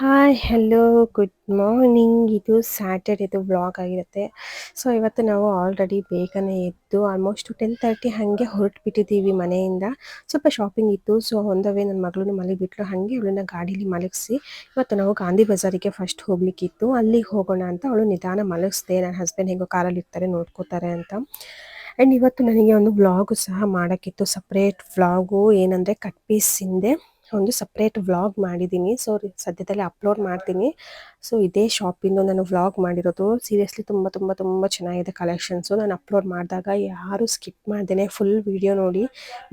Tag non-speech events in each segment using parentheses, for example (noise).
Hi hello good morning ಇದು ಸ್ಯಾಟರ್ಡೇದು vlog ಆಗಿರುತ್ತೆ. So ಇವತ್ತು ನಾವು ಆಲ್ರೆಡಿ ಬೇಗನೆ ಎದ್ದು ಆಲ್ಮೋಸ್ಟ್ ಟೆನ್ ತರ್ಟಿ ಹಾಗೆ ಹೊರಟುಬಿಟ್ಟಿದ್ದೀವಿ ಮನೆಯಿಂದ. ಸ್ವಲ್ಪ ಶಾಪಿಂಗ್ ಇತ್ತು. ಸೊ ಒಂದವೇ ದ ವೇ ನನ್ನ ಮಗಳನ್ನ ಮಲಗಿಬಿಟ್ಲು ಹಾಗೆ ಅವಳನ್ನ ಗಾಡೀಲಿ ಮಲಗಿಸಿ ಇವತ್ತು ನಾವು ಗಾಂಧಿ ಬಜಾರಿಗೆ ಫಸ್ಟ್ ಹೋಗ್ಲಿಕ್ಕಿತ್ತು. ಅಲ್ಲಿಗೆ ಹೋಗೋಣ ಅಂತ ಅವಳು ನಿಧಾನ ಮಲಗಿಸ್ದೆ. ನನ್ನ ಹಸ್ಬೆಂಡ್ ಹೇಗೋ ಕಾರಲ್ಲಿ ಇರ್ತಾರೆ, ನೋಡ್ಕೋತಾರೆ ಅಂತ. ಆ್ಯಂಡ್ ಇವತ್ತು ನನಗೆ ಒಂದು ವ್ಲಾಗು ಸಹ ಮಾಡೋಕ್ಕಿತ್ತು. ಸಪ್ರೇಟ್ ವ್ಲಾಗು ಏನಂದರೆ ಕಟ್ ಪೀಸಿಂದೆ ಒಂದು ಸಪ್ರೇಟ್ ವ್ಲಾಗ್ ಮಾಡಿದ್ದೀನಿ. ಸೊ ಸದ್ಯದಲ್ಲಿ ಅಪ್ಲೋಡ್ ಮಾಡ್ತೀನಿ. ಸೊ ಇದೇ ಶಾಪಿಂದು ನಾನು ವ್ಲಾಗ್ ಮಾಡಿರೋದು. ಸೀರಿಯಸ್ಲಿ ತುಂಬ ತುಂಬ ತುಂಬ ಚೆನ್ನಾಗಿದೆ ಕಲೆಕ್ಷನ್ಸು ನಾನು ಅಪ್ಲೋಡ್ ಮಾಡಿದಾಗ ಯಾರು ಸ್ಕಿಪ್ ಮಾಡ್ದೇನೆ. ಫುಲ್ ವಿಡಿಯೋ ನೋಡಿ,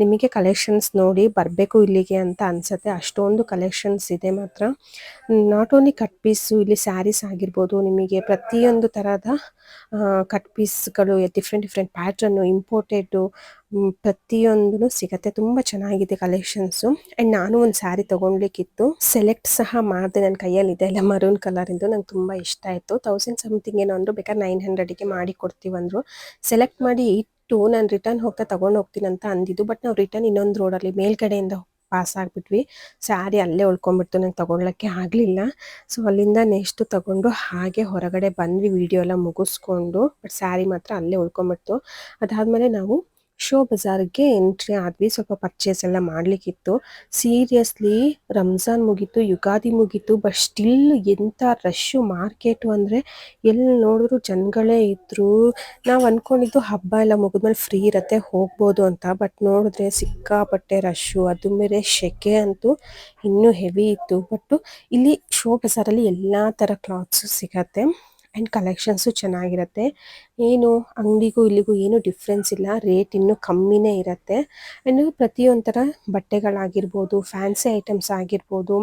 ನಿಮಗೆ ಕಲೆಕ್ಷನ್ಸ್ ನೋಡಿ ಬರಬೇಕು ಇಲ್ಲಿಗೆ ಅಂತ ಅನಿಸುತ್ತೆ. ಅಷ್ಟೊಂದು ಕಲೆಕ್ಷನ್ಸ್ ಇದೆ ಮಾತ್ರ. ನಾಟ್ ಓನ್ಲಿ ಕಟ್ ಪೀಸು ಇಲ್ಲಿ ಸ್ಯಾರೀಸ್ ಆಗಿರ್ಬೋದು, ನಿಮಗೆ ಪ್ರತಿಯೊಂದು ಥರದ ಕಟ್ ಪೀಸ್ಗಳು ಡಿಫ್ರೆಂಟ್ ಡಿಫ್ರೆಂಟ್ ಪ್ಯಾಟ್ರನ್ನು ಇಂಪೋರ್ಟೆಡು ಪ್ರತಿಯೊಂದೂ ಸಿಗತ್ತೆ. ತುಂಬ ಚೆನ್ನಾಗಿದೆ ಕಲೆಕ್ಷನ್ಸು ಆ್ಯಂಡ್ ನಾನು ಒಂದು ಸ್ಯಾರಿ ತೊಗೊಳ್ಲಿಕ್ಕಿತ್ತು ಸೆಲೆಕ್ಟ್ ಸಹ ಮಾಡಿದೆ ನನ್ನ ಕೈಯಲ್ಲಿ ಇದೆ ಎಲ್ಲ ಮರೂನ್ ಕಲರಿಂದು ನಂಗೆ ತುಂಬ ಇಷ್ಟ ಆಯಿತು. ತೌಸಂಡ್ ಸಮಥಿಂಗ್ ಏನೋ ಅಂದರು ಬೇಕಾದ್ರೆ ನೈನ್ ಹಂಡ್ರೆಡಿಗೆ ಮಾಡಿ ಕೊಡ್ತೀವಂದರು ಸೆಲೆಕ್ಟ್ ಮಾಡಿ ಇಟ್ಟು ನಾನು ರಿಟರ್ನ್ ಹೋಗ್ತಾ ತೊಗೊಂಡು ಹೋಗ್ತೀನಿ ಅಂತ ಅಂದಿದ್ದು. ಬಟ್ ನಾವು ರಿಟರ್ನ್ ಇನ್ನೊಂದು ರೋಡಲ್ಲಿ ಮೇಲ್ಗಡೆಯಿಂದ ಪಾಸ್ ಆಗಿಬಿಟ್ವಿ. ಸ್ಯಾರಿ ಅಲ್ಲೇ ಉಳ್ಕೊಂಡ್ಬಿಡ್ತು. ನಂಗೆ ತೊಗೊಳ್ಲಿಕ್ಕೆ ಆಗಲಿಲ್ಲ. ಸೊ ಅಲ್ಲಿಂದ ನೆಕ್ಸ್ಟ್ ತಗೊಂಡು ಹಾಗೆ ಹೊರಗಡೆ ಬಂದ್ವಿ. ವಿಡಿಯೋ ಎಲ್ಲ ಮುಗಿಸ್ಕೊಂಡು. ಬಟ್ ಸ್ಯಾರಿ ಮಾತ್ರ ಅಲ್ಲೇ ಉಳ್ಕೊಂಡ್ಬಿಡ್ತು. ಅದಾದಮೇಲೆ ನಾವು ಶೋ ಬಜಾರ್ಗೆ ಎಂಟ್ರಿ ಆದ್ವಿ ಸ್ವಲ್ಪ ಪರ್ಚೇಸ್ ಎಲ್ಲ ಮಾಡ್ಲಿಕ್ಕಿತ್ತು. ಸೀರಿಯಸ್ಲಿ ರಂಜಾನ್ ಮುಗೀತು, ಯುಗಾದಿ ಮುಗೀತು ಬಟ್ ಸ್ಟಿಲ್ ಎಂಥ ರಶ್ಶು ಮಾರ್ಕೆಟು ಅಂದರೆ ಎಲ್ಲಿ ನೋಡಿದ್ರು ಜನಗಳೇ ಇದ್ರು. ನಾವು ಅಂದ್ಕೊಂಡಿದ್ದು ಹಬ್ಬ ಎಲ್ಲ ಮುಗಿದ್ಮೇಲೆ ಫ್ರೀ ಇರತ್ತೆ, ಹೋಗ್ಬೋದು ಅಂತ. ಬಟ್ ನೋಡಿದ್ರೆ ಸಿಕ್ಕಾಪಟ್ಟೆ ರಶ್ಶು ಅದು ಮೇಲೆ ಶೆಕೆ ಅಂತೂ ಇನ್ನೂ ಹೆವಿ ಇತ್ತು. ಬಟ್ ಇಲ್ಲಿ ಶೋ ಬಜಾರಲ್ಲಿ ಎಲ್ಲ ಥರ ಕ್ಲಾತ್ಸು ಸಿಗತ್ತೆ. ಆ್ಯಂಡ್ ಕಲೆಕ್ಷನ್ಸು ಚೆನ್ನಾಗಿರುತ್ತೆ. ಏನು ಅಂಗಡಿಗೂ ಇಲ್ಲಿಗೂ ಏನು ಡಿಫ್ರೆನ್ಸ್ ಇಲ್ಲ. ರೇಟ್ ಇನ್ನೂ ಕಮ್ಮಿನೇ ಇರುತ್ತೆ. ಆ್ಯಂಡ್ ಪ್ರತಿಯೊಂಥರ ಥರ ಬಟ್ಟೆಗಳಾಗಿರ್ಬೋದು ಫ್ಯಾನ್ಸಿ ಐಟಮ್ಸ್ ಆಗಿರ್ಬೋದು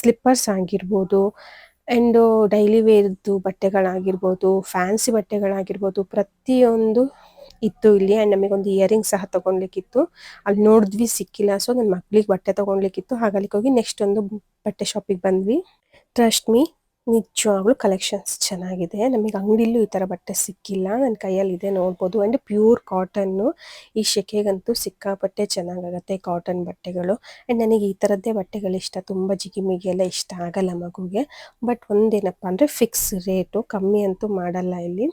ಸ್ಲಿಪ್ಪರ್ಸ್ ಆಗಿರ್ಬೋದು ಆ್ಯಂಡ್ ಡೈಲಿ ವೇರ್ದು ಬಟ್ಟೆಗಳಾಗಿರ್ಬೋದು ಫ್ಯಾನ್ಸಿ ಬಟ್ಟೆಗಳಾಗಿರ್ಬೋದು ಪ್ರತಿಯೊಂದು ಇತ್ತು ಇಲ್ಲಿ. ಆ್ಯಂಡ್ ನಮಗೊಂದು ಇಯರಿಂಗ್ ಸಹ ತೊಗೊಳ್ಲಿಕ್ಕಿತ್ತು ಅಲ್ಲಿ ನೋಡಿದ್ವಿ, ಸಿಕ್ಕಿಲ್ಲ. ಸೊ ನನ್ನ ಮಕ್ಳಿಗೆ ಬಟ್ಟೆ ತೊಗೊಳ್ಲಿಕ್ಕಿತ್ತು ಹಾಗಲ್ಲಿಗೆ ಹೋಗಿ ನೆಕ್ಸ್ಟ್ ಒಂದು ಬಟ್ಟೆ ಶಾಪಿಗೆ ಬಂದ್ವಿ. ಟ್ರಸ್ಟ್ ಮೀ ನಿಜವಾಗ್ಲೂ ಕಲೆಕ್ಷನ್ಸ್ ಚೆನ್ನಾಗಿದೆ. ನಮಗೆ ಅಂಗಡಿಲೂ ಈ ಥರ ಬಟ್ಟೆ ಸಿಕ್ಕಿಲ್ಲ. ನನ್ನ ಕೈಯಲ್ಲಿ ಇದೆ ನೋಡ್ಬೋದು ಆ್ಯಂಡ್ ಪ್ಯೂರ್ ಕಾಟನ್ನು ಈ ಶೆಕೆಗಂತೂ ಸಿಕ್ಕಾಪಟ್ಟೆ ಚೆನ್ನಾಗಾಗತ್ತೆ ಕಾಟನ್ ಬಟ್ಟೆಗಳು. ಆ್ಯಂಡ್ ನನಗೆ ಈ ಥರದ್ದೇ ಬಟ್ಟೆಗಳು ಇಷ್ಟ. ತುಂಬ ಜಿಗಿಮಿಗಿ ಎಲ್ಲ ಇಷ್ಟ ಆಗಲ್ಲ ಮಗುಗೆ. ಬಟ್ ಒಂದೇನಪ್ಪ ಅಂದರೆ ಫಿಕ್ಸ್ ರೇಟು ಕಮ್ಮಿ ಅಂತೂ ಮಾಡಲ್ಲ ಇಲ್ಲಿ.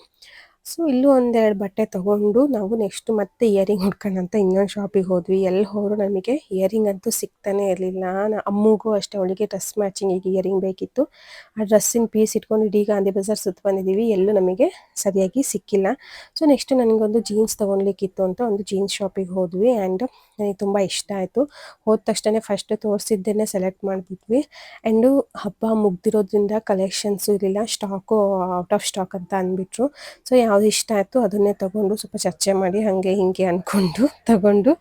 ಸೊ ಇಲ್ಲೂ ಒಂದೆರಡು ಬಟ್ಟೆ ತಗೊಂಡು ನಾವು ನೆಕ್ಸ್ಟ್ ಮತ್ತೆ ಇಯರಿಂಗ್ ಹುಡ್ಕೊಂಡಂತ ಇನ್ನೊಂದು ಶಾಪಿಗೆ ಹೋದ್ವಿ. ಎಲ್ಲಿ ಹೋದ್ರು ನಮಗೆ ಇಯರಿಂಗ್ ಅಂತೂ ಸಿಗ್ತಾನೆ ಇರಲಿಲ್ಲ. ಅಮ್ಮಗೂ ಅಷ್ಟೇ, ಅವಳಿಗೆ ಡ್ರೆಸ್ ಮ್ಯಾಚಿಂಗ್ ಈಗ ಇಯರಿಂಗ್ ಬೇಕಿತ್ತು. ಆ ಡ್ರೆಸ್ಸಿನ ಪೀಸ್ ಇಟ್ಕೊಂಡು ಇಡೀ ಗಾಂಧಿ ಬಜಾರ್ ಸುತ್ತ ಬಂದಿದ್ದೀವಿ ಎಲ್ಲೂ ನಮಗೆ ಸರಿಯಾಗಿ ಸಿಕ್ಕಿಲ್ಲ. ಸೊ ನೆಕ್ಸ್ಟ್ ನನಗೊಂದು ಜೀನ್ಸ್ ತೊಗೊಳ್ಲಿಕ್ಕಿತ್ತು ಅಂತ ಒಂದು ಜೀನ್ಸ್ ಶಾಪಿಗೆ ಹೋದ್ವಿ. ಆ್ಯಂಡ್ ನನಗೆ ತುಂಬ ಇಷ್ಟ ಆಯಿತು. ಹೋದ ತಕ್ಷಣ ಫಸ್ಟ್ ತೋರಿಸಿದ್ದೇನೆ ಸೆಲೆಕ್ಟ್ ಮಾಡಿಬಿಟ್ವಿ. ಆ್ಯಂಡು ಹಬ್ಬ ಮುಗ್ದಿರೋದ್ರಿಂದ ಕಲೆಕ್ಷನ್ಸು ಇರಲಿಲ್ಲ ಸ್ಟಾಕು ಔಟ್ ಆಫ್ ಸ್ಟಾಕ್ ಅಂತ ಅಂದ್ಬಿಟ್ರು. ಸೊ ಯಾವ್ದು ಇಷ್ಟ ಆಯಿತು ಅದನ್ನೇ ತೊಗೊಂಡು ಸ್ವಲ್ಪ ಚರ್ಚೆ ಮಾಡಿ, ಹಾಗೆ ಹಿಂಗೆ ಅಂದ್ಕೊಂಡು (laughs) ತಗೊಂಡು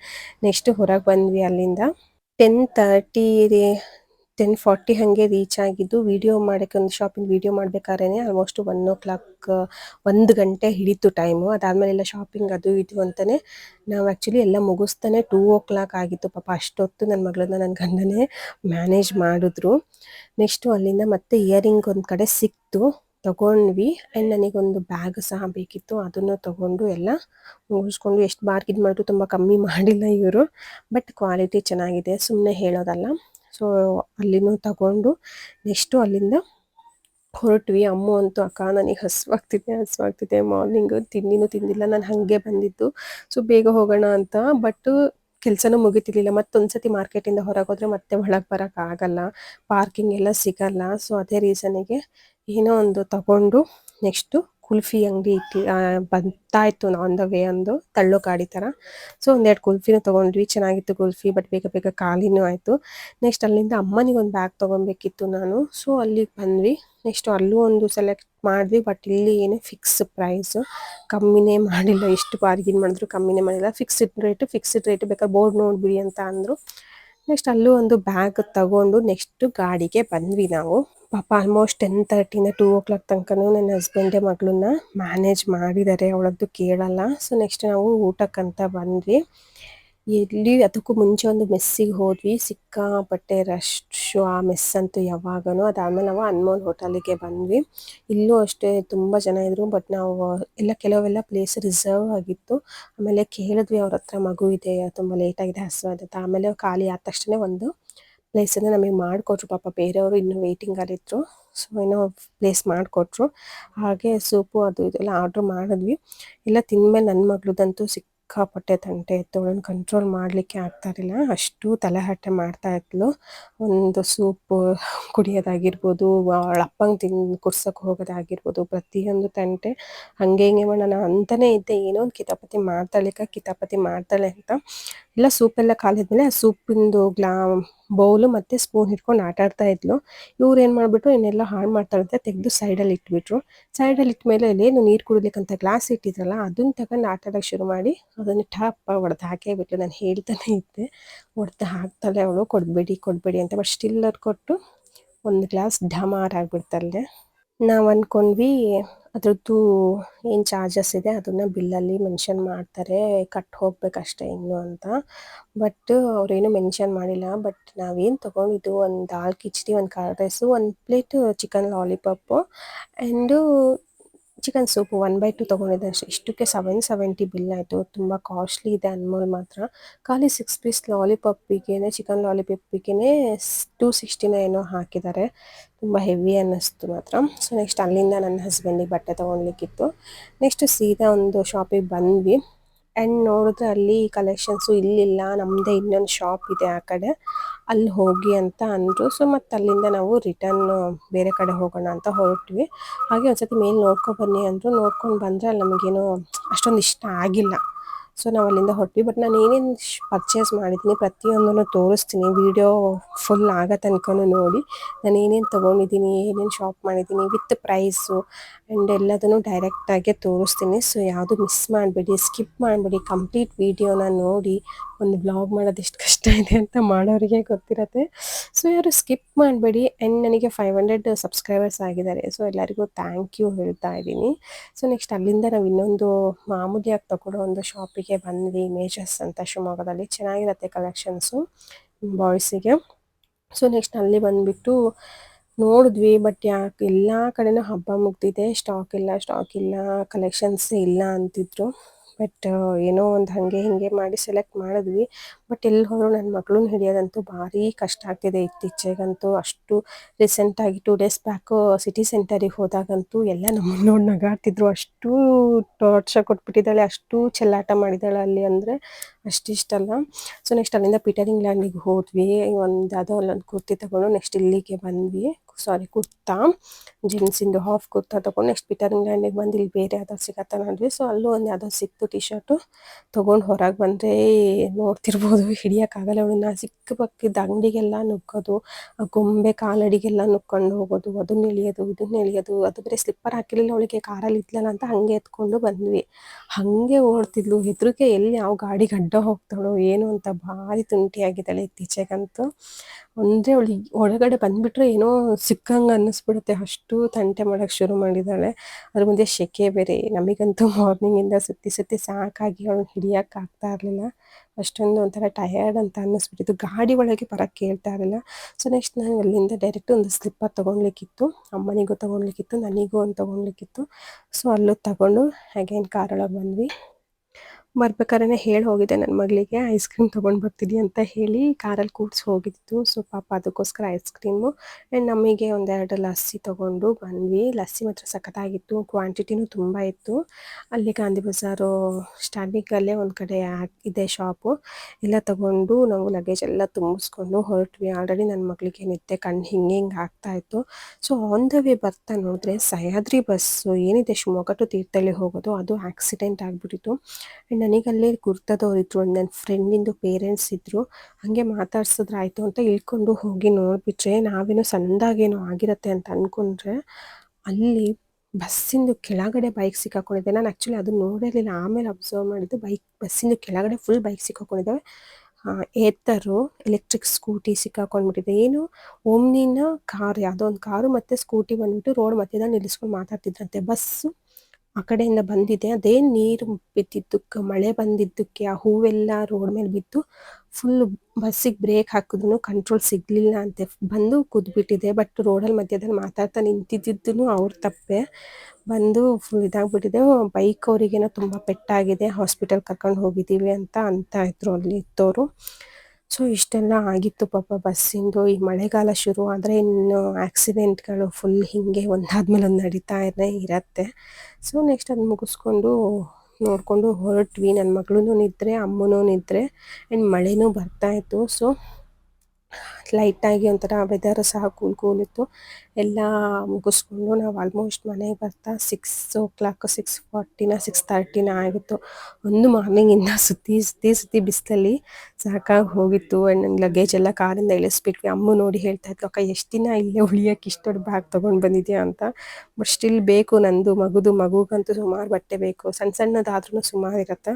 ನೆಕ್ಸ್ಟ್ ಹೊರಗೆ ಬಂದ್ವಿ ಅಲ್ಲಿಂದ. ಟೆನ್ ತರ್ಟಿ ಟೆನ್ ಫಾರ್ಟಿ ಹಾಗೆ ರೀಚ್ ಆಗಿದ್ದು ವಿಡಿಯೋ ಮಾಡೋಕ್ಕೆ ಒಂದು ಶಾಪಿಂಗ್ ವಿಡಿಯೋ ಮಾಡಬೇಕಾದ್ರೆ ಆಲ್ಮೋಸ್ಟ್ ಒನ್ ಓ ಕ್ಲಾಕ್ ಒಂದು ಗಂಟೆ ಹಿಡಿತು ಟೈಮು ಅದಾದಮೇಲೆ ಎಲ್ಲ ಶಾಪಿಂಗ್ ಅದು ಇದು ಅಂತಲೇ ನಾವು ಆ್ಯಕ್ಚುಲಿ ಎಲ್ಲ ಮುಗಿಸ್ತಾನೆ ಟೂ ಓ ಕ್ಲಾಕ್ ಆಗಿತ್ತು. ಪಾಪ ಅಷ್ಟೊತ್ತು ನನ್ನ ಮಗಳನ್ನ ನನ್ನ ಗಂಡನೇ ಮ್ಯಾನೇಜ್ ಮಾಡಿದ್ರು. ನೆಕ್ಸ್ಟು ಅಲ್ಲಿಂದ ಮತ್ತೆ ಇಯರಿಂಗ್ ಒಂದು ಕಡೆ ಸಿಕ್ತು. ತಗೊಂಡ್ವಿ. ಆ್ಯಂಡ್ ನನಗೊಂದು ಬ್ಯಾಗ್ ಸಹ ಬೇಕಿತ್ತು. ಅದನ್ನು ತಗೊಂಡು ಎಲ್ಲ ಮುಗಿಸ್ಕೊಂಡು ಎಷ್ಟು ಬಾರ್ಗಿನ್ ಮಾಡಿದ್ರು ತುಂಬ ಕಮ್ಮಿ ಮಾಡಿಲ್ಲ ಇವರು. ಬಟ್ ಕ್ವಾಲಿಟಿ ಚೆನ್ನಾಗಿದೆ. ಸುಮ್ಮನೆ ಹೇಳೋದಲ್ಲ. ಸೊ, ಅಲ್ಲಿನೂ ತಗೊಂಡು ನೆಕ್ಸ್ಟು ಅಲ್ಲಿಂದ ಹೊರಟ್ವಿ. ಅಮ್ಮು ಅಂತೂ, ಅಕ್ಕ, ನನಗೆ ಹಸುವಾಗ್ತಿದೆ ಹಸುವಾಗ್ತಿದೆ. ಮಾರ್ನಿಂಗು ತಿಂಡಿನೂ ತಿಂದಿಲ್ಲ, ನಾನು ಹಾಗೆ ಬಂದಿದ್ದು. ಸೊ, ಬೇಗ ಹೋಗೋಣ ಅಂತ. ಬಟ್ ಕೆಲಸನೂ ಮುಗಿತಿರ್ಲಿಲ್ಲ. ಮತ್ತೊಂದ್ಸತಿ ಮಾರ್ಕೆಟಿಂದ ಹೊರಗೆ ಹೋದರೆ ಮತ್ತೆ ಒಳಗೆ ಬರೋಕ್ಕಾಗಲ್ಲ ಪಾರ್ಕಿಂಗ್ ಎಲ್ಲ ಸಿಗಲ್ಲ. ಸೊ ಅದೇ ರೀಸನಿಗೆ ಏನೋ ಒಂದು ತಗೊಂಡು ನೆಕ್ಸ್ಟು ಕುಲ್ಫಿ ಅಂಗಡಿ ಇಟ್ಟು ಬರ್ತಾ ಇತ್ತು ಆನ್ ದ ವೇ ಅಂದು, ತಳ್ಳೋ ಗಾಡಿ ಥರ ಸೊ ಒಂದೆರಡು ಕುಲ್ಫಿನೂ ತೊಗೊಂಡ್ವಿ, ಚೆನ್ನಾಗಿತ್ತು ಕುಲ್ಫಿ ಬಟ್ ಬೇಗ ಬೇಗ ಖಾಲಿನೂ ಆಯಿತು. ನೆಕ್ಸ್ಟ್ ಅಲ್ಲಿಂದ ಅಮ್ಮನಿಗೆ ಒಂದು ಬ್ಯಾಗ್ ತೊಗೊಬೇಕಿತ್ತು ನಾನು. ಸೊ ಅಲ್ಲಿಗೆ ಬಂದ್ವಿ. ನೆಕ್ಸ್ಟ್ ಅಲ್ಲೂ ಒಂದು ಸೆಲೆಕ್ಟ್ ಮಾಡಿದ್ವಿ ಬಟ್ ಇಲ್ಲಿ ಏನೇ ಫಿಕ್ಸ್ ಪ್ರೈಸು ಕಮ್ಮಿನೇ ಮಾಡಿಲ್ಲ, ಎಷ್ಟು ಬಾರ್ಗಿನ್ ಮಾಡಿದ್ರು ಕಮ್ಮಿನೇ ಮಾಡಿಲ್ಲ. ಫಿಕ್ಸ್ಡ್ ರೇಟು ಫಿಕ್ಸ್ಡ್ ರೇಟ್ ಬೇಕಾದ್ರೆ ಬೋರ್ಡ್ ನೋಡಿಬಿಡಿ ಅಂತ ಅಂದರು. ನೆಕ್ಸ್ಟ್ ಅಲ್ಲೂ ಒಂದು ಬ್ಯಾಗ್ ತಗೊಂಡು ನೆಕ್ಸ್ಟ್ ಗಾಡಿಗೆ ಬಂದ್ವಿ ನಾವು. ಪಾಪ ಆಲ್ಮೋಸ್ಟ್ ಟೆನ್ ತರ್ಟಿಯಿಂದ ಟೂ ಓ ಕ್ಲಾಕ್ ತನಕನೂ ನನ್ನ ಹಸ್ಬೆಂಡೇ ಮಗಳನ್ನ ಮ್ಯಾನೇಜ್ ಮಾಡಿದ್ದಾರೆ, ಅವಳದ್ದು ಕೇಳಲ್ಲ. ಸೊ ನೆಕ್ಸ್ಟ್ ನಾವು ಊಟಕ್ಕಂತ ಬಂದ್ವಿ. ಎಲ್ಲಿ ಅದಕ್ಕೂ ಮುಂಚೆ ಒಂದು ಮೆಸ್ಸಿಗೆ ಹೋದ್ವಿ, ಸಿಕ್ಕಾಪಟ್ಟೆ ರಶ್ಶು ಆ ಮೆಸ್ ಅಂತೂ ಯಾವಾಗನೂ. ಅದಾದಮೇಲೆ ನಾವು ಅನ್ಮೋಲ್ ಹೋಟೆಲಿಗೆ ಬಂದ್ವಿ. ಇಲ್ಲೂ ಅಷ್ಟೇ ತುಂಬ ಜನ ಇದ್ರು ಬಟ್ ನಾವು ಎಲ್ಲ ಕೆಲವೆಲ್ಲ ಪ್ಲೇಸ್ ರಿಸರ್ವ್ ಆಗಿತ್ತು. ಆಮೇಲೆ ಕೇಳಿದ್ವಿ ಅವ್ರ ಹತ್ರ ಮಗು ಇದೆ, ತುಂಬ ಲೇಟ್ ಆಗಿದೆ ಹಸು ಅಂತ. ಆಮೇಲೆ ಖಾಲಿ ಆದ ತಕ್ಷಣ ಒಂದು ಪ್ಲೇಸನ್ನು ನಮಗೆ ಮಾಡಿಕೊಟ್ರು. ಪಾಪ ಬೇರೆಯವರು ಇನ್ನೂ ವೆಯ್ಟಿಂಗಲ್ಲಿದ್ದರು ಸೊ ಏನೋ ಪ್ಲೇಸ್ ಮಾಡಿಕೊಟ್ರು. ಹಾಗೆ ಸೂಪು ಅದು ಇದೆಲ್ಲ ಆರ್ಡ್ರ್ ಮಾಡಿದ್ವಿ. ಎಲ್ಲ ತಿಂದಮೇಲೆ ನನ್ನ ಮಗಳದಂತೂ ಸಿಕ್ಕಾಪಟ್ಟೆ ತಂಟೆ ಇತ್ತು. ಅವಳನ್ನು ಕಂಟ್ರೋಲ್ ಮಾಡಲಿಕ್ಕೆ ಆಗ್ತಾ ಇರಲಿಲ್ಲ. ಅಷ್ಟು ತಲೆಹಟ್ಟೆ ಮಾಡ್ತಾ ಇದ್ಲು. ಒಂದು ಸೂಪ್ ಕುಡಿಯೋದಾಗಿರ್ಬೋದು, ಅವಳ ಅಪ್ಪಂಗೆ ತಿನ್, ಕುಡ್ಸೋಕೆ ಹೋಗೋದಾಗಿರ್ಬೋದು, ಪ್ರತಿಯೊಂದು ತಂಟೆ. ಹಂಗೆ ಹಿಂಗೆ ನಾನು ಅಂತಲೇ ಇದ್ದೆ. ಏನೋ ಒಂದು ಕಿತಾಪತಿ ಮಾಡ್ತಾಳೆ ಕಿತಾಪತಿ ಮಾಡ್ತಾಳೆ ಅಂತ. ಎಲ್ಲ ಸೂಪೆಲ್ಲ ಖಾಲಿದ್ಮೇಲೆ ಆ ಸೂಪಿಂದು ಗ್ಲಾ ಬೌಲು ಮತ್ತು ಸ್ಪೂನ್ ಹಿಡ್ಕೊಂಡು ಆಟ ಆಡ್ತಾ ಇದ್ಲು. ಇವ್ರು ಏನು ಮಾಡಿಬಿಟ್ರು, ಇನ್ನೆಲ್ಲ ಹಾಳು ಮಾಡ್ತಾಳೆ ಅಂತ ತೆಗೆದು ಸೈಡಲ್ಲಿ ಇಟ್ಬಿಟ್ರು. ಸೈಡಲ್ಲಿ ಇಟ್ಮೇಲೆ ಏನು ನೀರು ಕುಡಿಲಿಕ್ಕಂತ ಗ್ಲಾಸ್ ಇಟ್ಟಿದ್ರಲ್ಲ, ಅದನ್ನ ತಗೊಂಡು ಆಟ ಆಡೋಕ್ಕೆ ಶುರು ಮಾಡಿ, ಅದನ್ನು ಠಾಪ್ ಹೊಡೆದು ಹಾಕೇ ಬಿಟ್ಲು. ನಾನು ಹೇಳ್ತಾನೆ ಇದ್ದೆ, ಹೊಡೆದು ಹಾಕ್ತಾಳೆ ಅವಳು, ಕೊಡಬೇಡಿ ಕೊಡಬೇಡಿ ಅಂತ. ಬಟ್ ಸ್ಟಿಲ್ಲರ್ ಕೊಟ್ಟು ಒಂದು ಗ್ಲಾಸ್ ಢಮಾರ್ ಆಗ್ಬಿಡ್ತಲ್ಲೇ. ನಾವು ಅಂದ್ಕೊಂಡ್ವಿ ಅದ್ರದ್ದು ಏನು ಚಾರ್ಜಸ್ ಇದೆ ಅದನ್ನು ಬಿಲ್ಲಲ್ಲಿ ಮೆನ್ಷನ್ ಮಾಡ್ತಾರೆ, ಕಟ್ ಹೋಗ್ಬೇಕಷ್ಟೇ ಇನ್ನು ಅಂತ. ಬಟ್ ಅವರೇನು ಮೆನ್ಷನ್ ಮಾಡಿಲ್ಲ. ಬಟ್ ನಾವೇನು ತೊಗೊಂಡಿದ್ದು, ಒಂದು ದಾಲ್ ಕಿಚಡಿ, ಒಂದು ಕರ್ಡ್ ರೈಸು ಒಂದು plate chicken lollipop and chicken soup one by two ತೊಗೊಂಡಿದ್ದೆ ಅಷ್ಟೇ. ಇಷ್ಟಕ್ಕೆ ಸೆವೆನ್ ಸೆವೆಂಟಿ ಬಿಲ್ ಆಯಿತು. ತುಂಬ ಕಾಸ್ಟ್ಲಿ ಇದೆ ಅನ್ಮೋಲ್ ಮಾತ್ರ. ಖಾಲಿ ಸಿಕ್ಸ್ ಪೀಸ್ ಲಾಲಿಪಾಪಿಗೆ ಚಿಕನ್ ಲಾಲಿಪಾಪಿಗೆ ಟೂ ಸಿಕ್ಸ್ಟಿನ ಏನೋ ಹಾಕಿದ್ದಾರೆ. ತುಂಬ ಹೆವಿ ಅನ್ನಿಸ್ತು ಮಾತ್ರ. ಸೊ ನೆಕ್ಸ್ಟ್ ಅಲ್ಲಿಂದ ನನ್ನ ಹಸ್ಬೆಂಡಿಗೆ ಬಟ್ಟೆ ತೊಗೊಳ್ಲಿಕ್ಕಿತ್ತು ನೆಕ್ಸ್ಟ್ ಸೀದಾ ಒಂದು ಶಾಪಿಗೆ ಬಂದ್ವಿ. ಆ್ಯಂಡ್ ನೋಡಿದ್ರೆ ಅಲ್ಲಿ ಕಲೆಕ್ಷನ್ಸು ಇಲ್ಲಿಲ್ಲ ನಮ್ಮದೇ ಇನ್ನೊಂದು ಶಾಪ್ ಇದೆ ಆ ಕಡೆ. ಅಲ್ಲಿ ಹೋಗಿ ಅಂತ ಅಂದರು. ಸೊ ಮತ್ತು ಅಲ್ಲಿಂದ ನಾವು ರಿಟರ್ನ್ ಬೇರೆ ಕಡೆ ಹೋಗೋಣ ಅಂತ ಹೊರಟ್ವಿ. ಹಾಗೆ ಒಂದ್ಸತಿ ಮೇಲೆ ನೋಡ್ಕೊ ಬನ್ನಿ ಅಂದರು. ನೋಡ್ಕೊಂಡು ಬಂದರೆ ಅಲ್ಲಿ ನಮಗೇನು ಅಷ್ಟೊಂದು ಇಷ್ಟ ಆಗಿಲ್ಲ. ಸೊ ನಾವು ಅಲ್ಲಿಂದ ಹೊರಟ್ವಿ. ಬಟ್ ನಾನು ಏನೇನು ಪರ್ಚೇಸ್ ಮಾಡಿದ್ದೀನಿ ಪ್ರತಿಯೊಂದನ್ನು ತೋರಿಸ್ತೀನಿ. ವಿಡಿಯೋ ಫುಲ್ ಆಗೋ ತನಕ ನೋಡಿ. ನಾನು ಏನೇನು ತೊಗೊಂಡಿದ್ದೀನಿ ಏನೇನು ಶಾಪ್ ಮಾಡಿದ್ದೀನಿ ವಿತ್ ಪ್ರೈಸು ಆ್ಯಂಡ್ ಎಲ್ಲದನ್ನು ಡೈರೆಕ್ಟಾಗೆ ತೋರಿಸ್ತೀನಿ. ಸೊ ಯಾವುದು ಮಿಸ್ ಮಾಡಬೇಡಿ ಸ್ಕಿಪ್ ಮಾಡಬೇಡಿ. ಕಂಪ್ಲೀಟ್ ವಿಡಿಯೋನ ನೋಡಿ. ಒಂದು ಬ್ಲಾಗ್ ಮಾಡೋದು ಎಷ್ಟು ಕಷ್ಟ ಇದೆ ಅಂತ ಮಾಡೋರಿಗೆ ಗೊತ್ತಿರತ್ತೆ. ಸೊ ಯಾರು ಸ್ಕಿಪ್ ಮಾಡಬೇಡಿ. ಆ್ಯಂಡ್ ನನಗೆ ಫೈವ್ ಹಂಡ್ರೆಡ್ ಸಬ್ಸ್ಕ್ರೈಬರ್ಸ್ ಆಗಿದ್ದಾರೆ. ಸೊ ಎಲ್ಲರಿಗೂ ಥ್ಯಾಂಕ್ ಯು ಹೇಳ್ತಾ ಇದ್ದೀನಿ. ಸೊ ನೆಕ್ಸ್ಟ್ ಅಲ್ಲಿಂದ ನಾವು ಇನ್ನೊಂದು ಮಾಮೂಲಿಯಾಗಿ ತಗೊಳ್ಳೋ ಒಂದು ಶಾಪಿಗೆ ಬಂದ್ವಿ. ಇಮೇಜಸ್ ಅಂತ ಶಿವಮೊಗ್ಗದಲ್ಲಿ. ಚೆನ್ನಾಗಿರುತ್ತೆ ಕಲೆಕ್ಷನ್ಸು ಬಾಯ್ಸಿಗೆ ಸೊ ನೆಕ್ಸ್ಟ್ ಅಲ್ಲಿ ಬಂದುಬಿಟ್ಟು ನೋಡಿದ್ವಿ. ಬಟ್ ಯಾಕೆ ಎಲ್ಲ ಕಡೆನೂ ಹಬ್ಬ ಮುಗ್ದಿದೆ. ಸ್ಟಾಕ್ ಇಲ್ಲ ಸ್ಟಾಕ್ ಇಲ್ಲ ಕಲೆಕ್ಷನ್ಸ್ ಇಲ್ಲ ಅಂತಿದ್ರು. ಬಟ್ ಏನೋ ಒಂದು ಹಾಗೆ ಹಿಂಗೆ ಮಾಡಿ ಸೆಲೆಕ್ಟ್ ಮಾಡಿದ್ವಿ. ಬಟ್ ಎಲ್ಲಿ ಹೋದ್ರು ನನ್ನ ಮಗಳನ್ನ ಹಿಡಿಯೋದಂತೂ ಭಾರಿ ಕಷ್ಟ ಆಗ್ತಿದೆ ಇತ್ತೀಚೆಗಂತೂ. ಅಷ್ಟು ರೀಸೆಂಟಾಗಿ ಟೂ ಡೇಸ್ ಬ್ಯಾಕು ಸಿಟಿ ಸೆಂಟರಿಗೆ ಹೋದಾಗಂತೂ ಎಲ್ಲ ನಮ್ಮನ್ನು ನೋಡಿ ನಗಾಡ್ತಿದ್ರು. ಅಷ್ಟು ಟಾರ್ಚರ್ ಕೊಟ್ಬಿಟ್ಟಿದ್ದಾಳೆ, ಅಷ್ಟು ಚೆಲ್ಲಾಟ ಮಾಡಿದ್ದಾಳೆ ಅಲ್ಲಿ ಅಂದರೆ ಅಷ್ಟಿಷ್ಟಲ್ಲ ಸೊ ನೆಕ್ಸ್ಟ್ ಅಲ್ಲಿಂದ ಪೀಟರ್ ಇಂಗ್ಲ್ಯಾಂಡಿಗೆ ಹೋದ್ವಿ. ಒಂದು ಯಾವುದೋ ಅಲ್ಲೊಂದು ಕುರ್ತಿ ತಗೊಂಡು ನೆಕ್ಸ್ಟ್ ಇಲ್ಲಿಗೆ ಬಂದ್ವಿ. ಸಾರಿ ಕುರ್ತಾ. ಜೀನ್ಸಿಂದು ಹಾಫ್ ಕುರ್ತಾ ತೊಗೊಂಡು ನೆಕ್ಸ್ಟ್ ಪೀಟರ್ ಇಂಗ್ಲ್ಯಾಂಡಿಗೆ ಬಂದು ಇಲ್ಲಿ ಬೇರೆ ಯಾವ್ದಾದ್ರು ಸಿಗತ್ತ ನೋಡಿದ್ವಿ ಸೊ ಅಲ್ಲೂ ಒಂದು ಯಾವುದೋ ಸಿಕ್ತು ಟಿ ಶರ್ಟು ತೊಗೊಂಡು ಹೊರಗೆ ಬಂದರೆ ನೋಡ್ತಿರ್ಬೋದು. ಹಿಡಿಯೋಕ್ಕಾಗಲ್ಲ. ಅವಳನ್ನ ಸಿಕ್ಕ ಪಕ್ಕದ ಅಂಗಡಿಗೆಲ್ಲ ನುಗ್ಗೋದು ಗೊಂಬೆ ಕಾಲಡಿಗೆಲ್ಲ ನುಗ್ಕೊಂಡು ಹೋಗೋದು, ಅದನ್ನ ಎಳಿಯೋದು, ಇದನ್ನ ಎಳಿಯೋದು, ಅದು ಬೇರೆ ಸ್ಲಿಪ್ಪರ್ ಹಾಕಿರಲಿಲ್ಲ, ಅವಳಿಗೆ ಕಾರಲ್ಲಿ ಇದ್ಲಲ್ಲ ಅಂತ ಹಾಗೆ ಎತ್ಕೊಂಡು ಬಂದ್ವಿ. ಹಾಗೆ ಓಡ್ತಿದ್ಲು. ಹೆದರಿಕೆ ಎಲ್ಲಿ ಯಾವ ಗಾಡಿಗೆ ಅಡ್ಡ ಹೋಗ್ತಾಳೋ ಏನು ಅಂತ ಭಾರಿ ತುಂಟಿಯಾಗಿದ್ದಾಳೆ ಇತ್ತೀಚೆಗಂತೂ. ಅಂದರೆ ಅವಳು ಒಳಗಡೆ ಬಂದುಬಿಟ್ರೆ ಏನೋ ಸಿಕ್ಕಂಗೆ ಅನ್ನಿಸ್ಬಿಡುತ್ತೆ. ಅಷ್ಟು ತಂಟೆ ಮಾಡೋಕ್ಕೆ ಶುರು ಮಾಡಿದ್ದಾಳೆ ಅದ್ರ ಮುಂದೆ ಶೆಕೆ ಬೇರೆ. ನಮಗಂತೂ ಮಾರ್ನಿಂಗಿಂದ ಸುತ್ತಿ ಸುತ್ತಿ ಸಾಕಾಗಿ ಅವಳು ಹಿಡಿಯೋಕ್ಕಾಗ್ತಾ ಇರಲಿಲ್ಲ. ಅಷ್ಟೊಂದು ಒಂಥರ ಟಯರ್ಡ್ ಅಂತ ಅನ್ನಿಸ್ಬಿಟ್ಟಿತ್ತು. ಗಾಡಿ ಒಳಗೆ ಬರೋಕ್ಕೆ ಕೇಳ್ತಾ ಇರಲಿಲ್ಲ. ಸೊ ನೆಕ್ಸ್ಟ್ ನಾನು ಅಲ್ಲಿಂದ ಡೈರೆಕ್ಟ್ ಒಂದು ಸ್ಲಿಪ್ಪರ್ ತೊಗೊಳ್ಲಿಕ್ಕಿತ್ತು ಅಮ್ಮನಿಗೂ ತೊಗೊಳ್ಲಿಕ್ಕಿತ್ತು ನನಗೂ ಒಂದು ತೊಗೊಳ್ಲಿಕ್ಕಿತ್ತು ಸೊ ಅಲ್ಲೂ ತಗೊಂಡು ಅಗೇನ್ ಕಾರೊಳಗೆ ಬಂದ್ವಿ. ಬರ್ಬೇಕಾದ್ರೆ ಹೇಳಿ ಹೋಗಿದ್ದೆ ನನ್ನ ಮಗಳಿಗೆ, ಐಸ್ ಕ್ರೀಮ್ ತೊಗೊಂಡು ಬರ್ತಿದ್ದಿ ಅಂತ ಹೇಳಿ ಕಾರಲ್ಲಿ ಕೂಡ್ಸಿ ಹೋಗಿದ್ದು. ಸೊ, ಪಾಪ ಅದಕ್ಕೋಸ್ಕರ ಐಸ್ ಕ್ರೀಮು. ಆ್ಯಂಡ್ ನಮಗೆ ಒಂದೆರಡು ಲಸ್ಸಿ ತೊಗೊಂಡು ಬಂದ್ವಿ. ಲಸ್ಸಿ ಮಾತ್ರ ಸಖತ್ತಾಗಿತ್ತು. ಕ್ವಾಂಟಿಟಿನೂ ತುಂಬ ಇತ್ತು. ಅಲ್ಲಿ ಗಾಂಧಿ ಬಜಾರು ಸ್ಟ್ಯಾಂಡಿಂಗಲ್ಲೇ ಒಂದು ಕಡೆ ಇದೆ ಶಾಪು. ಎಲ್ಲ ತೊಗೊಂಡು ನಾವು ಲಗೇಜ್ ಎಲ್ಲ ತುಂಬಿಸ್ಕೊಂಡು ಹೊರಟ್ವಿ. ಆಲ್ರೆಡಿ ನನ್ನ ಮಗಳಿಗೆ ನಿದ್ದೆ ಕಣ್ಣು ಹಿಂಗೆ ಹಿಂಗೆ ಆಗ್ತಾಯಿತ್ತು ಸೊ ಆನ್ ದ ವೇ ಬರ್ತಾ ನೋಡಿದ್ರೆ ಸಹ್ಯಾದ್ರಿ ಬಸ್ಸು ಏನಿದೆ ಶಿವಮೊಗ್ಗ ಟು ತೀರ್ಥಹಳ್ಳಿ ಹೋಗೋದು, ಅದು ಆಕ್ಸಿಡೆಂಟ್ ಆಗಿಬಿಟ್ಟಿತ್ತು. ಆ್ಯಂಡ್ ನನಗಲ್ಲೇ ಇದ್ರು ನನ್ನ ಫ್ರೆಂಡಿಂದು ಪೇರೆಂಟ್ಸ್ ಇದ್ದರು ಹಾಗೆ ಮಾತಾಡ್ಸಿದ್ರೆ ಆಯಿತು ಅಂತ ಇಳ್ಕೊಂಡು ಹೋಗಿ ನೋಡಿಬಿಟ್ರೆ ನಾವೇನೋ ಸಣ್ಣದಾಗೇನೋ ಆಗಿರತ್ತೆ ಅಂತ ಅಂದ್ಕೊಂಡ್ರೆ ಅಲ್ಲಿ ಬಸ್ಸಿಂದು ಕೆಳಗಡೆ ಬೈಕ್ ಸಿಕ್ಕಾಕೊಂಡಿದ್ದೆ ನಾನು ಆ್ಯಕ್ಚುಲಿ ಅದು ನೋಡಿರಲಿಲ್ಲ, ಆಮೇಲೆ ಅಬ್ಸರ್ವ್ ಮಾಡಿದ್ದು ಬೈಕ್ ಬಸ್ಸಿಂದು ಕೆಳಗಡೆ ಫುಲ್ ಬೈಕ್ ಸಿಕ್ಕಾಕೊಂಡಿದ್ದಾವೆ ಏತರು ಎಲೆಕ್ಟ್ರಿಕ್ ಸ್ಕೂಟಿ ಸಿಕ್ಕಾಕೊಂಡ್ಬಿಟ್ಟಿದೆ. ಏನು, ಓಮ್ನಿನ ಕಾರ್, ಯಾವುದೋ ಒಂದು ಕಾರು ಮತ್ತು ಸ್ಕೂಟಿ ಬಂದ್ಬಿಟ್ಟು ರೋಡ್ ಮಧ್ಯದಲ್ಲಿ ನಿಲ್ಲಿಸ್ಕೊಂಡು ಮಾತಾಡ್ತಿದ್ರಂತೆ. ಬಸ್ಸು ಆ ಕಡೆಯಿಂದ ಬಂದಿದೆ. ಅದೇ ನೀರು ಬಿದ್ದಿದ್ದಕ್ಕೆ, ಮಳೆ ಬಂದಿದ್ದಕ್ಕೆ, ಆ ಹೂವೆಲ್ಲ ರೋಡ್ ಮೇಲೆ ಬಿದ್ದು ಫುಲ್ ಬಸ್ಸಿಗೆ ಬ್ರೇಕ್ ಹಾಕಿದ್ರು ಕಂಟ್ರೋಲ್ ಸಿಗ್ಲಿಲ್ಲ ಅಂತೆ. ಬಂದು ಕುದ್ಬಿಟ್ಟಿದೆ. ಬಟ್ ರೋಡಲ್ಲಿ ಮಧ್ಯದಲ್ಲಿ ಮಾತಾಡ್ತಾ ನಿಂತಿದ್ದಿದ್ದು ಅವ್ರ ತಪ್ಪೆ. ಬಂದು ಫುಲ್ ಇದಾಗ್ಬಿಟ್ಟಿದೆ. ಬೈಕ್ ಅವರಿಗೇನೋ ತುಂಬ ಪೆಟ್ಟಾಗಿದೆ. ಹಾಸ್ಪಿಟಲ್ ಕರ್ಕೊಂಡು ಹೋಗಿದ್ದೀವಿ ಅಂತ ಅಂತ ಇದ್ರು ಅಲ್ಲಿ ಇದ್ದವರು ಸೊ, ಇಷ್ಟೆಲ್ಲ ಆಗಿತ್ತು ಪಾಪ ಬಸ್ಸಿಂದು. ಈ ಮಳೆಗಾಲ ಶುರು ಆದರೆ ಇನ್ನು ಆಕ್ಸಿಡೆಂಟ್ಗಳು ಫುಲ್ ಹೀಗೆ ಒಂದಾದ್ಮೇಲೆ ಒಂದು ನಡೀತಾನೆ ಇರತ್ತೆ. ಸೊ, ನೆಕ್ಸ್ಟ್ ಅದು ಮುಗಿಸ್ಕೊಂಡು ನೋಡಿಕೊಂಡು ಹೊರಟ್ವಿ. ನನ್ನ ಮಗಳೂ ನಿದ್ರೆ, ಅಮ್ಮನೂ ನಿದ್ರೆ ಆ್ಯಂಡ್ ಮಳೆನೂ ಬರ್ತಾ ಇತ್ತು. ಸೊ ಲೈಟಾಗಿ ಒಂಥರ ವೆದರ್ ಸಹ ಕೂಲ್ ಕೂಲ್ ಇತ್ತು. ಎಲ್ಲ ಮುಗಿಸ್ಕೊಂಡು ನಾವು ಆಲ್ಮೋಸ್ಟ್ ಮನೆಗೆ ಬರ್ತಾ ಸಿಕ್ಸ್ ಓ ಕ್ಲಾಕ್ ಸಿಕ್ಸ್ ಫಾರ್ಟಿನ ಸಿಕ್ಸ್ ತರ್ಟಿನ ಆಗಿತ್ತು. ಒಂದು ಮಾರ್ನಿಂಗಿಂದ ಸುತ್ತಿ ಸುತ್ತಿ ಸುತ್ತಿ ಬಿಸಿಲಲ್ಲಿ ಸಾಕಾಗಿ ಹೋಗಿತ್ತು. ಆ್ಯಂಡ್ ನನ್ನ ಲಗೇಜ್ ಎಲ್ಲ ಕಾರಿಂದ ಇಳಿಸ್ಬಿಟ್ವಿ. ಅಮ್ಮ ನೋಡಿ ಹೇಳ್ತಾ ಇದ್ಲು, ಅಕ್ಕ, ಎಷ್ಟು ದಿನ ಇಲ್ಲೇ ಉಳಿಯೋಕೆ ಇಷ್ಟೊಂದು ಬ್ಯಾಗ್ ತೊಗೊಂಡು ಬಂದಿದ್ಯಾ ಅಂತ? ಬಟ್ ಸ್ಟಿಲ್ ಬೇಕು ನಂದು ಮಗುದು ಮಗುಗಂತೂ ಸುಮಾರು ಬಟ್ಟೆ ಬೇಕು. ಸಣ್ಣ ಸಣ್ಣದಾದ್ರೂ ಸುಮಾರು ಇರುತ್ತೆ.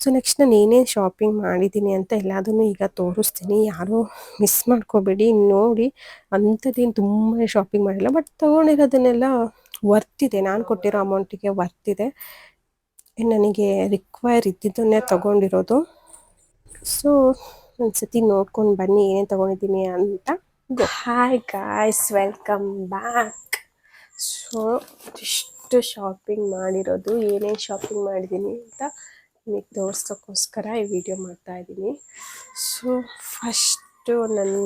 ಸೊ ನೆಕ್ಸ್ಟ್ ನಾನು ಏನೇನು ಶಾಪಿಂಗ್ ಮಾಡಿದ್ದೀನಿ ಅಂತ ಎಲ್ಲದನ್ನು ಈಗ ತೋರಿಸ್ತೀನಿ. ಯಾರೂ ಮಿಸ್ ಮಾಡ್ಕೋಬೇಡಿ. ನೋಡಿ, ಅಂಥದ್ದೇನು ತುಂಬ ಶಾಪಿಂಗ್ ಮಾಡಿಲ್ಲ. ಬಟ್ ತೊಗೊಂಡಿರೋದನ್ನೆಲ್ಲ ವರ್ತಿದೆ ನಾನು ಕೊಟ್ಟಿರೋ ಅಮೌಂಟಿಗೆ ವರ್ತಿದೆ ನನಗೆ ರಿಕ್ವೈರ್ ಇದ್ದಿದ್ದನ್ನೇ ತೊಗೊಂಡಿರೋದು. ಸೊ ಒಂದ್ಸತಿ ನೋಡ್ಕೊಂಡು ಬನ್ನಿ ಏನೇನು ತೊಗೊಂಡಿದ್ದೀನಿ ಅಂತ. Hi guys welcome back so ಇಷ್ಟು ಶಾಪಿಂಗ್ ಮಾಡಿರೋದು. ಏನೇನು ಶಾಪಿಂಗ್ ಮಾಡಿದ್ದೀನಿ ಅಂತ. ನಿಮಗೆ ತೋರಿಸೋಕ್ಕೋಸ್ಕರ ಈ ವಿಡಿಯೋ ಮಾಡ್ತಾ ಇದ್ದೀನಿ. ಸೊ ಫಸ್ಟು ನನ್ನ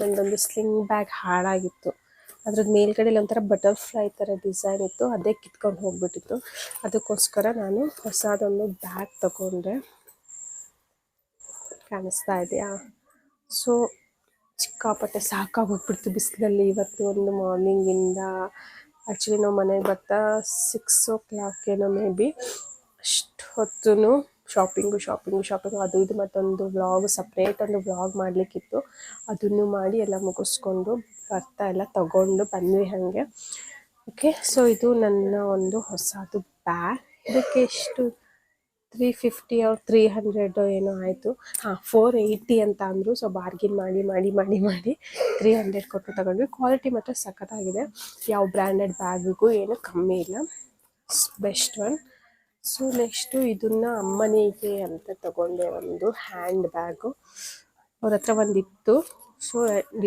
ನಂದೊಂದು ಸ್ಲಿಂಗ್ ಬ್ಯಾಗ್ ಹಾಳಾಗಿತ್ತು. ಅದ್ರದ್ದು ಮೇಲ್ಗಡೆ ಒಂಥರ ಬಟರ್ಫ್ಲೈ ಥರ ಡಿಸೈನ್ ಇತ್ತು. ಅದೇ ಕಿತ್ಕೊಂಡು ಹೋಗ್ಬಿಟ್ಟಿತ್ತು. ಅದಕ್ಕೋಸ್ಕರ ನಾನು ಹೊಸದೊಂದು ಬ್ಯಾಗ್ ತಗೊಂಡೆ. ಕಾಣಿಸ್ತಾ ಇದೆಯಾ? ಸೊ ಚಿಕ್ಕಾಪಟ್ಟೆ ಸಾಕಾಗೋಗ್ಬಿಡ್ತು ಬಿಸಿಲಲ್ಲಿ ಇವತ್ತು ಒಂದು ಮಾರ್ನಿಂಗಿಂದ ಆ್ಯಕ್ಚುಲಿ ನಾವು ಮನೆಗೆ ಬರ್ತಾ ಸಿಕ್ಸ್ ಓ ಕ್ಲಾಕ್ ಏನೋ ಮೇ ಬಿ ಅಷ್ಟು ಹೊತ್ತು ಶಾಪಿಂಗು ಶಾಪಿಂಗು ಶಾಪಿಂಗು ಅದು ಇದು ಮತ್ತೊಂದು ವ್ಲಾಗ್ ಸಪ್ರೇಟ್ ಒಂದು ವ್ಲಾಗ್ ಮಾಡಲಿಕ್ಕಿತ್ತು. ಅದನ್ನು ಮಾಡಿ ಎಲ್ಲ ಮುಗಿಸ್ಕೊಂಡು ಬರ್ತಾ ಎಲ್ಲ ತಗೊಂಡು ಬಂದ್ವಿ ಹಾಗೆ. ಓಕೆ ಸೊ ಇದು ನನ್ನ ಒಂದು ಹೊಸದು ಬ್ಯಾಗ್ ಇದಕ್ಕೆ ಎಷ್ಟು? ತ್ರೀ ಫಿಫ್ಟಿ ಅವ್ರು ತ್ರೀ ಹಂಡ್ರೆಡ್ ಏನೋ ಆಯಿತು. ಹಾಂ ಫೋರ್ ಏಯ್ಟಿ ಅಂತ ಅಂದರು. ಸೊ ಬಾರ್ಗಿನ್ ಮಾಡಿ ಮಾಡಿ ಮಾಡಿ ಮಾಡಿ ತ್ರೀ ಹಂಡ್ರೆಡ್ ಕೊಟ್ಟು ತಗೊಂಡ್ವಿ. ಕ್ವಾಲಿಟಿ ಮಾತ್ರ ಸಖತ್ತಾಗಿದೆ. ಯಾವ ಬ್ರ್ಯಾಂಡೆಡ್ ಬ್ಯಾಗಿಗೂ ಏನು ಕಮ್ಮಿ ಇಲ್ಲ. ಬೆಸ್ಟ್ ಒನ್ ಸೊ ನೆಕ್ಸ್ಟು ಇದನ್ನ ಅಮ್ಮನಿಗೆ ಅಂತ ತಗೊಂಡೆ ಒಂದು ಹ್ಯಾಂಡ್ ಬ್ಯಾಗು. ಅವ್ರ ಹತ್ರ ಒಂದಿತ್ತು. ಸೊ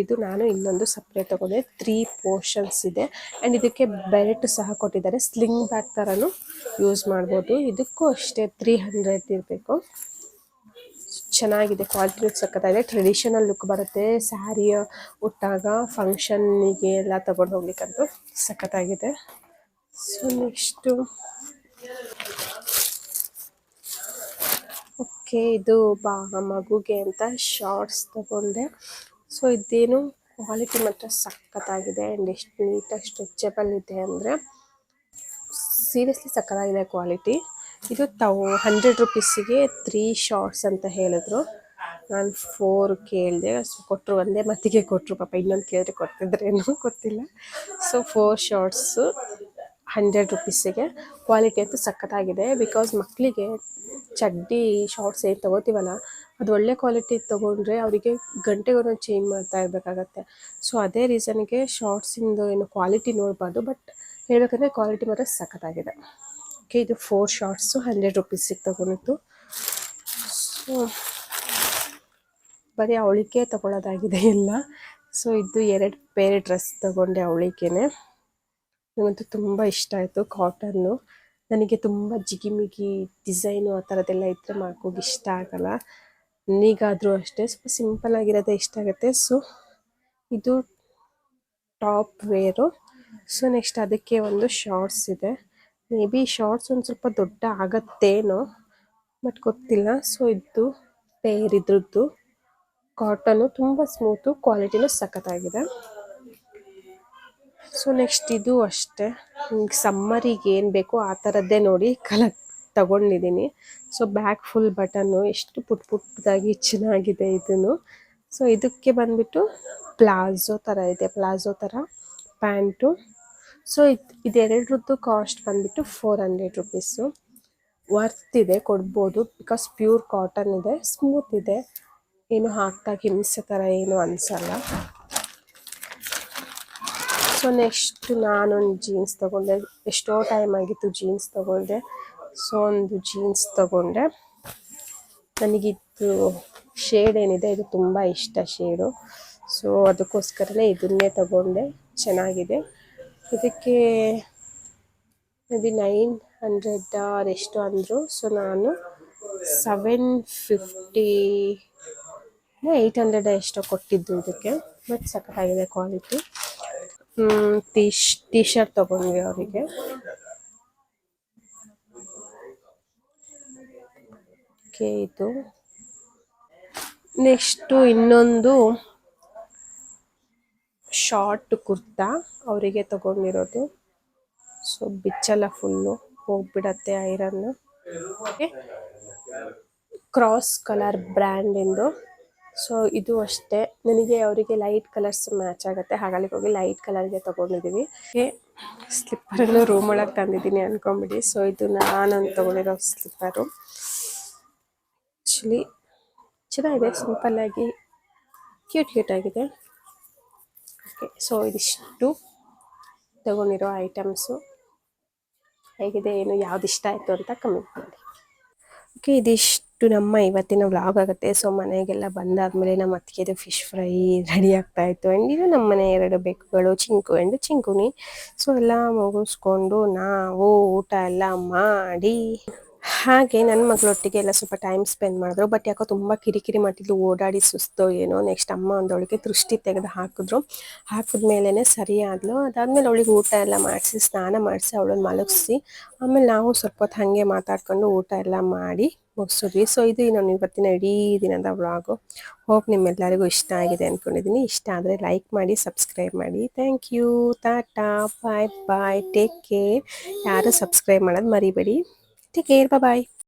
ಇದು ನಾನು ಇನ್ನೊಂದು ಸಪ್ರೇಟ್ ತಗೊಂಡೆ. ತ್ರೀ ಪೋರ್ಷನ್ಸ್ ಇದೆ. ಆ್ಯಂಡ್ ಇದಕ್ಕೆ ಬೆಲ್ಟ್ ಸಹ ಕೊಟ್ಟಿದ್ದಾರೆ. ಸ್ಲಿಂಗ್ ಬ್ಯಾಗ್ ಥರನೂ ಯೂಸ್ ಮಾಡ್ಬೋದು. ಇದಕ್ಕೂ ಅಷ್ಟೇ ತ್ರೀ ಹಂಡ್ರೆಡ್ ಇರಬೇಕು. ಚೆನ್ನಾಗಿದೆ. ಕ್ವಾಲಿಟಿ ಸಖತ್ತಾಗಿದೆ. ಟ್ರೆಡಿಷನಲ್ ಲುಕ್ ಬರುತ್ತೆ. ಸ್ಯಾರಿ ಉಟ್ಟಾಗ ಫಂಕ್ಷನ್ನಿಗೆ ಎಲ್ಲ ತಗೊಂಡು ಹೋಗ್ಲಿಕ್ಕಂತೂ ಸಖತ್ತಾಗಿದೆ. ಸೊ ನೆಕ್ಸ್ಟು ಓಕೆ, ಇದು ಬಾ ಮಗುಗೆ ಅಂತ ಶಾರ್ಟ್ಸ್ ತಗೊಂಡೆ. ಸೊ ಇದೇನು ಕ್ವಾಲಿಟಿ ಮಾತ್ರ ಸಖತ್ತಾಗಿದೆ ಆ್ಯಂಡ್ ಎಷ್ಟು ನೀಟಾಗಿ ಸ್ಟ್ರೆಚಬಲ್ ಇದೆ ಅಂದರೆ ಸೀರಿಯಸ್ಲಿ ಸಕ್ಕತ್ತಾಗಿದೆ ಕ್ವಾಲಿಟಿ ಇದು ತೌ ಹಂಡ್ರೆಡ್ ರುಪೀಸಿಗೆ ತ್ರೀ ಶಾರ್ಟ್ಸ್ ಅಂತ ಹೇಳಿದ್ರು. ನಾನು ಫೋರ್ ಕೇಳಿದೆ ಸೊ ಕೊಟ್ಟರು ಒಂದೇ ಮತ್ತಿಗೆ ಕೊಟ್ಟರು ಪಾಪ ಇನ್ನೊಂದು ಕೇಳಿದ್ರೆ ಕೊಡ್ತಿದ್ರೇನು ಗೊತ್ತಿಲ್ಲ. ಸೊ ಫೋರ್ ಶಾರ್ಟ್ಸು ಹಂಡ್ರೆಡ್ ರುಪೀಸಿಗೆ ಕ್ವಾಲಿಟಿ ಅಂತೂ ಸಖತ್ತಾಗಿದೆ. ಬಿಕಾಸ್ ಮಕ್ಕಳಿಗೆ ಚಡ್ಡಿ ಶಾರ್ಟ್ಸ್ ಏನು ತೊಗೋತೀವಲ್ಲ, ಅದು ಒಳ್ಳೆ ಕ್ವಾಲಿಟಿ ತೊಗೊಂಡ್ರೆ ಅವರಿಗೆ ಗಂಟೆಗೊಂದೊಂದು ಚೇಂಜ್ ಮಾಡ್ತಾ ಇರಬೇಕಾಗತ್ತೆ. ಸೊ ಅದೇ ರೀಸನ್ಗೆ ಶಾರ್ಟ್ಸಿಂದು ಏನು ಕ್ವಾಲಿಟಿ ನೋಡಬಾರ್ದು ಬಟ್ ಹೇಳಬೇಕಂದ್ರೆ ಕ್ವಾಲಿಟಿ ಮಾತ್ರ ಸಖತ್ತಾಗಿದೆ. ಓಕೆ ಇದು ಫೋರ್ ಶಾರ್ಟ್ಸು ಹಂಡ್ರೆಡ್ ರುಪೀಸಿಗೆ ತೊಗೊಂಡಿತ್ತು ಸೊ ಬರೀ ಅವಳಿಗೆ ತೊಗೊಳೋದಾಗಿದೆ ಎಲ್ಲ. ಸೊ ಇದು ಎರಡು ಬೇರೆ ಡ್ರೆಸ್ ತೊಗೊಂಡೆ ಅವಳಿಗೇನೆ. ನನಗಂತೂ ತುಂಬ ಇಷ್ಟ ಆಯಿತು ಕಾಟನ್ನು. ನನಗೆ ತುಂಬ ಜಿಗಿಮಿಗಿ ಡಿಸೈನು ಆ ಥರದ್ದೆಲ್ಲ ಇದ್ದರೆ ಮಾಡ್ಕೋಗಿ ಇಷ್ಟ ಆಗಲ್ಲ. ನನಗಾದರೂ ಅಷ್ಟೇ, ಸ್ವಲ್ಪ ಸಿಂಪಲ್ ಆಗಿರೋದೇ ಇಷ್ಟ ಆಗುತ್ತೆ. ಸೊ, ಇದು ಟಾಪ್ ವೇರು. ಸೊ, ನೆಕ್ಸ್ಟ್ ಅದಕ್ಕೆ ಒಂದು ಶಾರ್ಟ್ಸ್ ಇದೆ. ಮೇ ಬಿ ಶಾರ್ಟ್ಸ್ ಒಂದು ಸ್ವಲ್ಪ ದೊಡ್ಡ ಆಗತ್ತೇನೋ, ಬಟ್ ಗೊತ್ತಿಲ್ಲ. ಸೊ, ಇದು ಪೇರ್ ಇದ್ರದ್ದು ಕಾಟನ್ನು ತುಂಬ ಸ್ಮೂತು, ಕ್ವಾಲಿಟಿನೂ ಸಖತ್ತಾಗಿದೆ. ಸೊ ನೆಕ್ಸ್ಟ್ ಇದು ಅಷ್ಟೇ. ಸಮ್ಮರಿಗೆ ಏನು ಬೇಕೋ ಆ ಥರದ್ದೇ ನೋಡಿ ಕಲರ್ ತಗೊಂಡಿದ್ದೀನಿ. ಸೊ ಬ್ಯಾಕ್ ಫುಲ್ ಬಟನ್ನು ಎಷ್ಟು ಪುಟ್ ಪುಟ್ಟದಾಗಿ ಚೆನ್ನಾಗಿದೆ ಇದನ್ನು. ಸೊ ಇದಕ್ಕೆ ಬಂದ್ಬಿಟ್ಟು ಪ್ಲಾಝೋ ಥರ ಇದೆ ಪ್ಲಾಝೋ ಥರ ಪ್ಯಾಂಟು. ಸೊ ಇದು, ಇದೆರಡರದ್ದು ಕಾಸ್ಟ್ ಬಂದ್ಬಿಟ್ಟು ಫೋರ್ ಹಂಡ್ರೆಡ್ ರುಪೀಸು ವರ್ತ್ ಇದೆ, ಕೊಡ್ಬೋದು. ಬಿಕಾಸ್ ಪ್ಯೂರ್ ಕಾಟನ್ ಇದೆ ಸ್ಮೂತ್ ಇದೆ. ಏನು ಹಾಕ್ದಾಗ ಹಿಂಸೆ ಥರ ಏನು ಅನಿಸಲ್ಲ. ಸೊ ನೆಕ್ಸ್ಟ್ ನಾನೊಂದು ಜೀನ್ಸ್ ತೊಗೊಂಡೆ. ಎಷ್ಟೋ ಟೈಮ್ ಆಗಿತ್ತು ಜೀನ್ಸ್ ತೊಗೊಂಡೆ. ಸೊ ಒಂದು ಜೀನ್ಸ್ ತೊಗೊಂಡೆ. ನನಗಿದ್ದು ಶೇಡ್ ಏನಿದೆ, ಇದು ತುಂಬ ಇಷ್ಟ ಶೇಡು ಸೊ ಅದಕ್ಕೋಸ್ಕರನೇ ಇದನ್ನೇ ತಗೊಂಡೆ. ಚೆನ್ನಾಗಿದೆ. ಇದಕ್ಕೆ ಮೇ ಬಿ ನೈನ್ ಹಂಡ್ರೆಡ್ ಎಷ್ಟು ಅಂದರು. ಸೊ ನಾನು ಸೆವೆನ್ ಫಿಫ್ಟಿ ಏಯ್ಟ್ ಹಂಡ್ರೆಡ್ ಎಷ್ಟೋ ಕೊಟ್ಟಿದ್ದು ಇದಕ್ಕೆ. ಬಟ್ ಸಖತ್ತಾಗಿದೆ ಕ್ವಾಲಿಟಿ ಟೀ ಟೀ ಶರ್ಟ್ ತಗೊಂಡ್ವಿ ಅವರಿಗೆ. ಇದು. ನೆಕ್ಸ್ಟು ಇನ್ನೊಂದು ಶಾರ್ಟ್ ಕುರ್ತಾ ಅವರಿಗೆ ತಗೊಂಡಿರೋದು. ಸೊ ಬಿಚ್ಚಲ್ಲ ಫುಲ್ಲು, ಹೋಗ್ಬಿಡತ್ತೆ ಐರನ್ನು. ಕ್ರಾಸ್ ಕಲರ್ ಬ್ರ್ಯಾಂಡಿಂದು ಸೊ ಇದು ಅಷ್ಟೇ. ನನಗೆ ಅವರಿಗೆ ಲೈಟ್ ಕಲರ್ಸ್ ಮ್ಯಾಚ್ ಆಗುತ್ತೆ. ಹಾಗಾಗಿ ಹೋಗಿ ಲೈಟ್ ಕಲರ್ಗೆ ತೊಗೊಂಡಿದ್ದೀವಿ ಸ್ಲಿಪ್ಪರನ್ನು ರೂಮ್ ಒಳಗೆ ತಂದಿದ್ದೀನಿ ಅನ್ಕೊಂಬಿಡಿ. ಸೊ ಇದು ನಾನು ತೊಗೊಂಡಿರೋ ಸ್ಲಿಪ್ಪರು ಆ್ಯಕ್ಚುಲಿ ಚೆನ್ನಾಗಿದೆ. ಸಿಂಪಲ್ಲಾಗಿ ಕ್ಯೂಟ್ ಕ್ಯೂಟ್ ಆಗಿದೆ. ಓಕೆ ಸೊ ಇದಿಷ್ಟು ತಗೊಂಡಿರೋ ಐಟಮ್ಸು ಹೇಗಿದೆ, ಏನು, ಯಾವ್ದು ಇಷ್ಟ ಆಯಿತು ಅಂತ ಕಮೆಂಟ್ ಮಾಡಿ. ಓಕೆ ಇದಿಷ್ಟು. ನಮ್ಮ ಇವತ್ತಿನ ವ್ಲಾಗ್ ಆಗುತ್ತೆ. ಸೊ ಮನೆಗೆಲ್ಲ ಬಂದಾದ್ಮೇಲೆ ನಮ್ಮ ಅತ್ತಿಗೆದು ಫಿಶ್ ಫ್ರೈ ರೆಡಿ ಆಗ್ತಾ ಇತ್ತು. ಆ್ಯಂಡ್ ಇದು ನಮ್ಮ ಮನೆ ಎರಡು ಬೆಕ್ಕುಗಳು, ಚಿಂಕು ಆ್ಯಂಡ್ ಚಿಂಕುನಿ ಸೊ ಎಲ್ಲ ಮುಗಿಸ್ಕೊಂಡು ನಾವು ಊಟ ಎಲ್ಲ ಮಾಡಿ. ಹಾಗೆ ನನ್ನ ಮಗಳೊಟ್ಟಿಗೆ ಎಲ್ಲ ಸ್ವಲ್ಪ ಟೈಮ್ ಸ್ಪೆಂಡ್ ಮಾಡಿದ್ರು. ಬಟ್ ಯಾಕೋ ತುಂಬ ಕಿರಿಕಿರಿ ಮಾಡ್ತಿದ್ಲು, ಓಡಾಡಿ ಸುಸ್ತೋ ಏನೋ. ನೆಕ್ಸ್ಟ್ ಅಮ್ಮ ಒಂದೊಳಗೆ ದೃಷ್ಟಿ ತೆಗೆದು ಹಾಕಿದ್ರು. ಹಾಕಿದ್ಮೇಲೆ ಸರಿ ಆದ್ಲು. ಅದಾದ್ಮೇಲೆ ಅವಳಿಗೆ ಊಟ ಎಲ್ಲ ಮಾಡಿಸಿ, ಸ್ನಾನ ಮಾಡಿಸಿ, ಅವಳನ್ನ ಮಲಗಿಸಿ. ಆಮೇಲೆ ನಾವು ಸ್ವಲ್ಪ ಹೊತ್ತು ಹಾಗೆ ಮಾತಾಡ್ಕೊಂಡು ಊಟ ಎಲ್ಲ ಮಾಡಿ. ಮುಗಿಸಿದ್ವಿ ಸೊ ಇದು ನಾನು ಇವತ್ತಿನ ಇಡೀ ದಿನದ ವ್ಲಾಗು ಹೋಪ್ ನಿಮ್ಮೆಲ್ಲರಿಗೂ ಇಷ್ಟ ಆಗಿದೆ ಅಂದ್ಕೊಂಡಿದ್ದೀನಿ ಇಷ್ಟ ಆದರೆ ಲೈಕ್ ಮಾಡಿ ಸಬ್ಸ್ಕ್ರೈಬ್ ಮಾಡಿ. Thank you Tata bye bye take care ಯಾರು ಸಬ್ಸ್ಕ್ರೈಬ್ ಮಾಡೋದು ಮರಿಬೇಡಿ. Take care bye